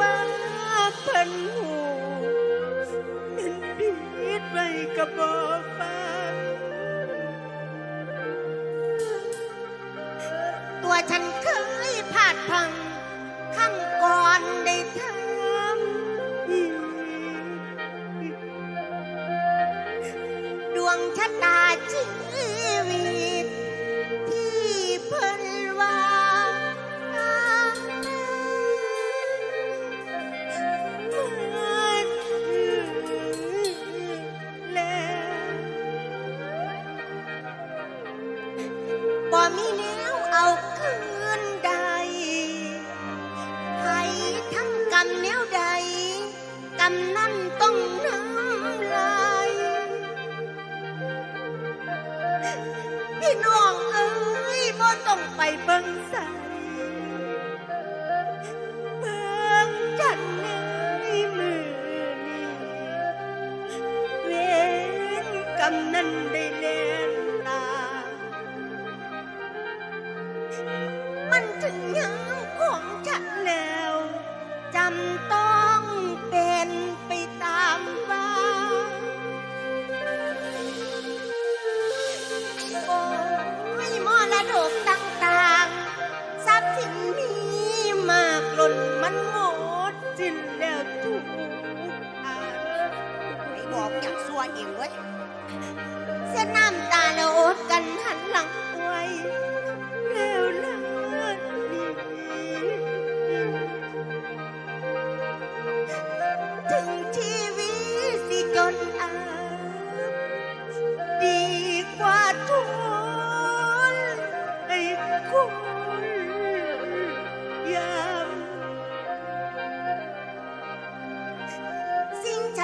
วาเพิ่นหูเป็นพิษไว้กระบอกฟัง ตัวฉันเคยพลาดพลัง ตาชีวิต ที่เพิ่นว่ามันแล้ว บ่มีแนวเอาคืนใดให้ทำกรรมแนวใดกรรมนั้นต้องน้ำ พี่น้องเอ้ยบ่ต้องไปเบิ่งใสเอยา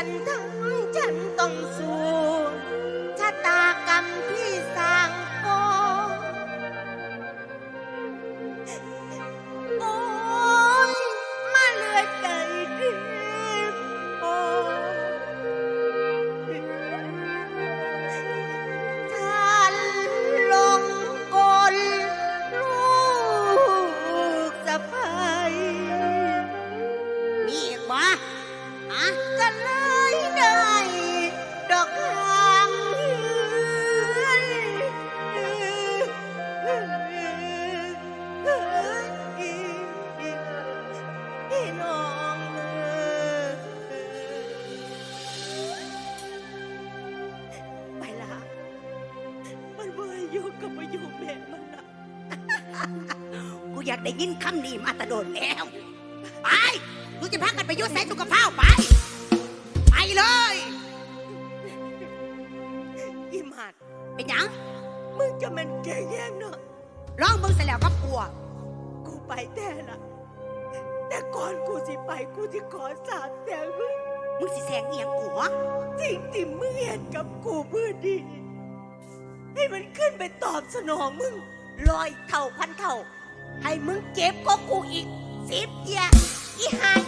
ฉันทำฉันต้องสู้ชะตากรรมที่ กับมาอยู่แม่มันนะกูอยากได้ยินคำนี้มาแตะโดนแล้ว ไปกูจะพากันไปอยุ่ใส่ตุกกระเพราไป ไปเลย อีหมัดเป็นหยังมึงจะมันแก่แย่งเนาะร้องมึงเสร็จแล้วก็กลัว กูไปแต่ละแต่ก่อนกูสิไปกูจะขอสาบแสงมึงมึงสิแสงเอียงกูเหรอสิ่งที่มึงเห็นกับกูเพื่อดี ให้มันขึ้นไปตอบสนองมึงลอยเท่าพันเท่า ให้มึงเจ็บก็กูอีกสิบเดียอีหา